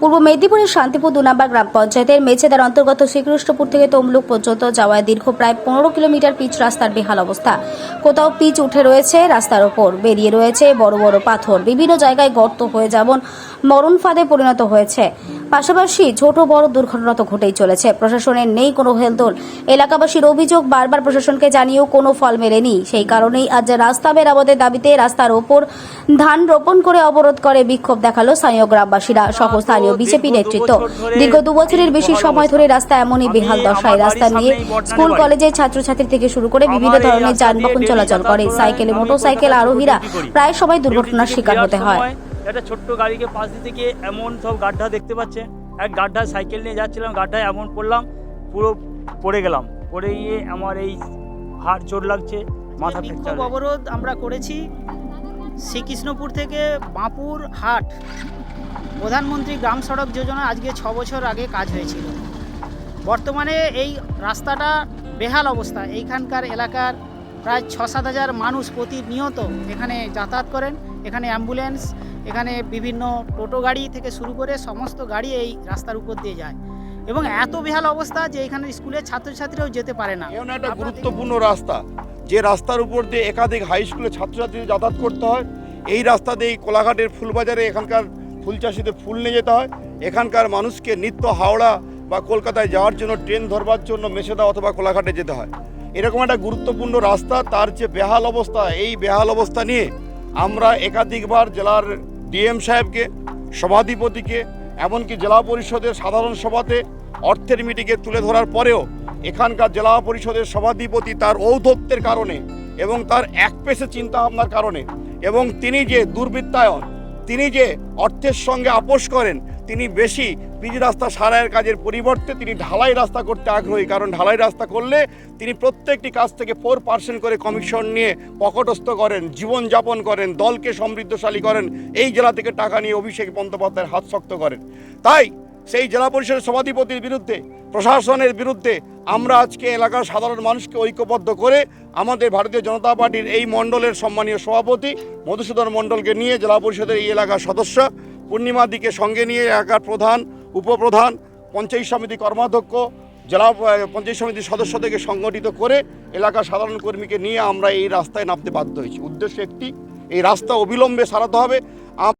পূর্ব মেদিনীপুরের শান্তিপুর দু নম্বর গ্রাম পঞ্চায়েতের মেছেদার অন্তর্গত শ্রীকৃষ্ণপুর থেকে তমলুক পর্যন্ত যাওয়ায় দীর্ঘ প্রায় পনেরো কিলোমিটার পিচ রাস্তার বেহাল অবস্থা। কোথাও পিচ উঠে রয়েছে রাস্তার ওপর। বেরিয়ে রয়েছে বড় বড় পাথর। বিভিন্ন জায়গায় গর্ত হয়ে যেমন মরণ ফাঁদে পরিণত হয়েছে। পাশাপাশি ছোট বড় দুর্ঘটনা তো ঘটেই চলেছে। প্রশাসনের নেই কোনো হেলদোল। এলাকাবাসীর অভিযোগ বারবার প্রশাসনকে জানিয়েও কোনো ফল মেলেনি। সেই কারণেই আজ রাস্তা মেরামতের দাবিতে রাস্তার ওপর ধান রোপণ করে অবরোধ করে বিক্ষোভ দেখাল স্থানীয় গ্রামবাসীরা সহ স্থানীয় বিজেপি নেতৃত্ব। দীর্ঘ দু বছরের বেশি সময় ধরে রাস্তা এমনই বেহাল দশায় রাস্তা নিয়ে স্কুল কলেজের ছাত্রছাত্রী থেকে শুরু করে বিভিন্ন ধরনের যানবাহন চলাচল করে। সাইকেলে মোটরসাইকেল আরোহীরা প্রায় সময় দুর্ঘটনার শিকার হতে হয়। একটা ছোট্ট গাড়িকে পাশ দিয়ে থেকে এমন সব গাড্ডা দেখতে পাচ্ছে। এক গাড্ডা সাইকেল নিয়ে যাচ্ছিলাম গাড্ডায় এমন পড়লাম পুরো পড়ে গেলাম। পড়ে গিয়ে আমার এই হাড় চোট লাগছে মাথা বিক্ষোভ অবরোধ আমরা করেছি। শ্রীকৃষ্ণপুর থেকে বাঁপুর হাট প্রধানমন্ত্রী গ্রাম সড়ক যোজনা আজকে ছ বছর আগে কাজ হয়েছিল। বর্তমানে এই রাস্তাটা বেহাল অবস্থা। এইখানকার এলাকার প্রায় ছ সাত হাজার মানুষ প্রতিনিয়ত এখানে যাতায়াত করেন। এখানে অ্যাম্বুলেন্স এখানে বিভিন্ন টোটো গাড়ি থেকে শুরু করে সমস্ত গাড়ি এই রাস্তার উপর দিয়ে যায়। এবং এত বেহাল অবস্থা যে এখানে স্কুলের ছাত্রছাত্রীরাও যেতে পারে না। এমন একটা গুরুত্বপূর্ণ রাস্তা। যে রাস্তার উপর দিয়ে একাধিক হাই স্কুলের ছাত্রছাত্রীদের যাতায়াত করতে হয়, এই রাস্তা দিয়ে কোলাঘাটের ফুলবাজারে এখানকার ফুল চাষিদের ফুল নিয়ে যেতে হয়। এখানকার মানুষকে নিত্য হাওড়া বা কলকাতায় যাওয়ার জন্য ট্রেন ধরবার জন্য মেছেদা অথবা কোলাঘাটে যেতে হয়। এরকম একটা গুরুত্বপূর্ণ রাস্তা, তার যে বেহাল অবস্থা, এই বেহাল অবস্থা নিয়ে আমরা একাধিকবার জেলার ডিএম সাহেবকে, সভাধিপতিকে, এমনকি জেলা পরিষদের সাধারণ সভাতে অর্থের মিটিংয়ে তুলে ধরার পরেও এখানকার জেলা পরিষদের সভাধিপতি তার ঔদ্ধত্যের কারণে এবং তার এক পেশে চিন্তাভাবনার কারণে এবং তিনি যে দুর্বৃত্তায়ন, তিনি যে অর্থের সঙ্গে আপোষ করেন, তিনি বেশি পিচ রাস্তা সারাইয়ের কাজের পরিবর্তে তিনি ঢালাই রাস্তা করতে আগ্রহী। কারণ ঢালাই রাস্তা করলে তিনি প্রত্যেকটি কাজ থেকে ফোর পার্সেন্ট করে কমিশন নিয়ে পকটস্থ করেন, জীবনযাপন করেন, দলকে সমৃদ্ধশালী করেন, এই জেলা থেকে টাকা নিয়ে অভিষেক বন্দ্যোপাধ্যায়ের হাত শক্ত করেন। তাই সেই জেলা পরিষদের সভাধিপতির বিরুদ্ধে, প্রশাসনের বিরুদ্ধে আমরা আজকে এলাকার সাধারণ মানুষকে ঐক্যবদ্ধ করে আমাদের ভারতীয় জনতা পার্টির এই মণ্ডলের সম্মানীয় সভাপতি মধুসূদন মণ্ডলকে নিয়ে জেলা পরিষদের এই এলাকার সদস্য পূর্ণিমা দিকে সঙ্গে নিয়ে এলাকার প্রধান উপপ্রধান, পঞ্চায়েত সমিতি কর্মাধ্যক্ষ, জেলা পঞ্চায়েত সমিতির সদস্য থেকে সংগঠিত করে এলাকার সাধারণ কর্মীকে নিয়ে আমরা এই রাস্তায় নামতে বাধ্য হয়েছি। উদ্দেশ্য একটি, এই রাস্তা অবিলম্বে সারাতে হবে।